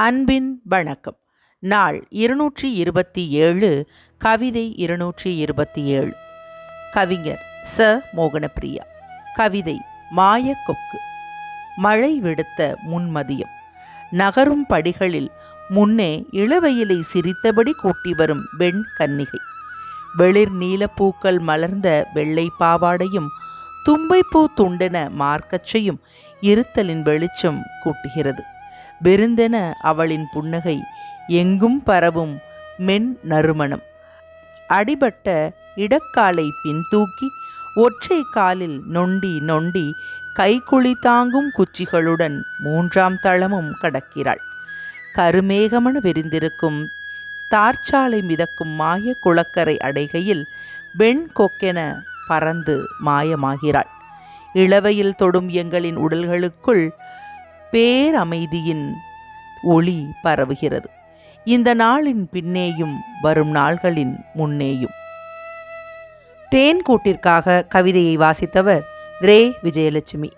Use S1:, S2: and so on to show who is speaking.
S1: அன்பின் வணக்கம். நாள் இருநூற்றி இருபத்தி ஏழு கவிதை இருநூற்றி இருபத்தி ஏழு கவிஞர் ச. மோகனப்பிரியா. கவிதை மாயக்கொக்கு. மழை விடுத்த முன்மதியம். நகரும் படிகளில் முன்னே இளவயிலை சிரித்தபடி கூட்டி வரும் வெண் கன்னிகை. வெளிர் நீலப்பூக்கள் மலர்ந்த வெள்ளை பாவாடையும் தும்பைப்பூ துண்டென மார்க்கச்சையும் இருத்தலின் வெளிச்சம் கூட்டுகிறது. விருந்தென அவளின் புன்னகை எங்கும் பரவும் மென் நறுமணம். அடிபட்ட இடக்காலை பின்தூக்கி ஒற்றை காலில் நொண்டி நொண்டி கைக்குழி தாங்கும் குச்சிகளுடன் மூன்றாம் தளமும் கடக்கிறாள். கருமேகமன விரிந்திருக்கும் தார்ச்சாலை மிதக்கும் மாய குளக்கரை அடைகையில் வெண் கொக்கென பறந்து மாயமாகிறாள். இளவையில் தொடும் எங்களின் உடல்களுக்குள் பேரமைதியின் ஒளி பரவுகிறது. இந்த நாளின் பின்னேயும் வரும் நாள்களின் முன்னேயும். தேன் கூட்டிற்காக கவிதையை வாசித்தவர் ரே. விஜயலட்சுமி.